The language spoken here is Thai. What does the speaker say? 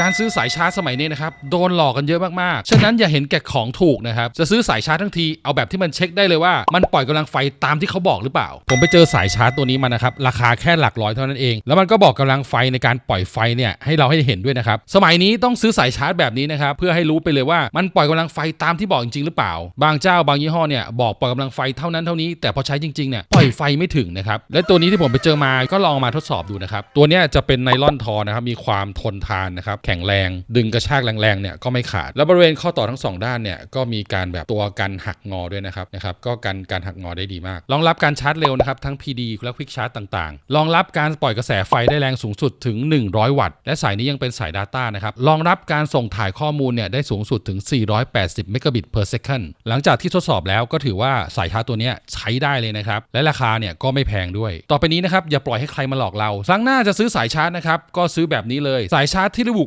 การซื้อสายชาร์จสมัยนี้นะครับโดนหลอกกันเยอะมากๆ ฉะนั้นอย่าเห็นแก่ของถูกนะครับ จะซื้อสายชาร์จทั้งทีเอาแบบที่มันเช็คได้เลยว่ามันปล่อยกำลังไฟตามที่เขาบอกหรือเปล่า ผมไปเจอสายชาร์จตัวนี้มานะครับราคาแค่หลักร้อยเท่านั้นเอง แล้วมันก็บอกกำลังไฟในการปล่อยไฟเนี่ยให้เราให้เห็นด้วยนะครับสมัยนี้ต้องซื้อสายชาร์จแบบนี้นะครับเพื่อให้รู้ไปเลยว่ามันปล่อยกำลังไฟตามที่บอกจริงๆหรือเปล่า บางเจ้าบางยี่ห้อเนี่ยบอกปล่อยกำลังไฟเท่านั้นเท่านี้แต่พอใช้จริงๆเนี่ยปล่อยไฟไม่ถึงนะครับและตัวนี้ที่ผมไปเจอมาก็ลองมาทดสอบดูนะครับตัวนี้จะเป็นไนลอนทอนะครับมีความทนทานนะครับแข็งแรง ดึงกระชากแรงๆเนี่ยก็ไม่ขาด แล้วบริเวณข้อต่อทั้งสองด้านเนี่ยก็มีการแบบตัวกันหักงอด้วยนะครับนะครับก็กันการหักงอได้ดีมาก รองรับการชาร์จเร็วนะครับทั้ง PD และ Quick Charge ต่างๆ รองรับการปล่อยกระแสไฟได้แรงสูงสุดถึง 100 วัตต์ และสายนี้ยังเป็นสาย Data นะครับรองรับการส่งถ่ายข้อมูลเนี่ยได้สูงสุดถึง 480 Megabit per second หลังจากที่ทดสอบแล้วก็ถือว่าสายชาร์จตัวนี้ใช้ได้เลยนะครับและราคาเนี่ยก็ไม่แพงด้วย ต่อไปนี้นะครับอย่าปล่อยให้ใครมาหลอกเราครั้งหน้าจะซื้อสายชาร์จนะครับก็ซื้อแบบนี้เลย สายชาร์จที่ระบุ